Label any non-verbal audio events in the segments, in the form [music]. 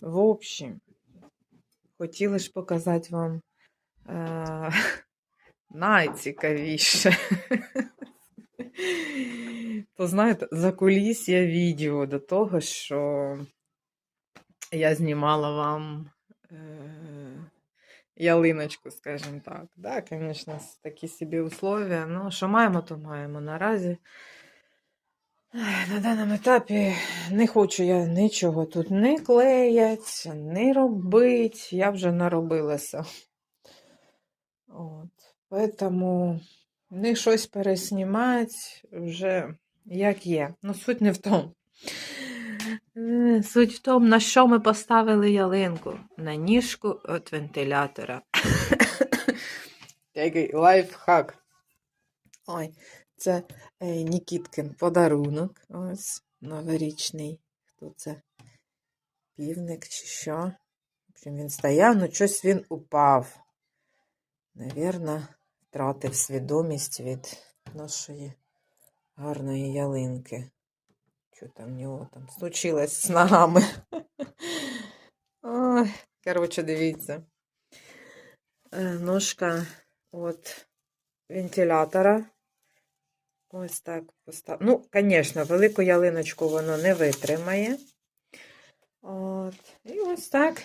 В общем, хотіла ж показати вам е- найцікавіше. То знаєте, за закулісся відео до того, що я знімала вам е- ялиночку, скажімо так. Да, звісно, такі собі условия. Ну, що маємо, то маємо наразі. На даному етапі не хочу я нічого тут не клеять, не робить. Я вже наробилася. От. Поэтому не щось переснімати вже як є. Ну, суть не в тому. Е, Суть в тому, на що ми поставили ялинку. На ніжку від вентилятора. Який лайфхак. Ой, це е, Нікіткин подарунок. Ось новорічний. Хто це? Півник чи що? Общем, він стояв, ну щось він упав. Навірно, втратив свідомість від нашої гарної ялинки. Що там в нього там случилось з ногами? [laughs] Ой, коротше, дивіться. Е, Ножка от вентилятора. Ось так постав. Ну, звісно, велику ялиночку воно не витримає. От. І ось так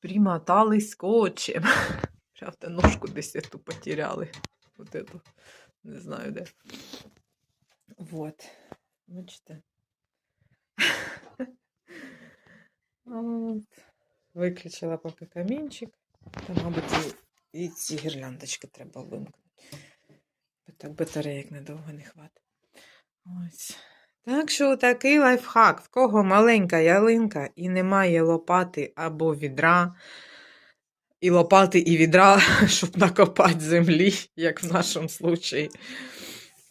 примотали скотчем. [laughs] Правда, ножку десь эту потеряли. Вот эту. Не знаю де. Вот. Бачите. [laughs] От. Виключила поки камінчик. Та, мабуть, і ці гірляндочки треба вимкнути. Так батареїк надовго не хватить. Ось. Так що такий лайфхак. В кого маленька ялинка і немає лопати або відра, і лопати, і відра, [laughs] щоб накопати землі, як в нашому случаї.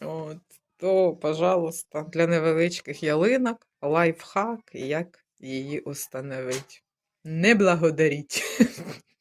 От. То, пожалуйста, для невеличких ялинок лайфхак, як її установити. Не благодаріть. [laughs]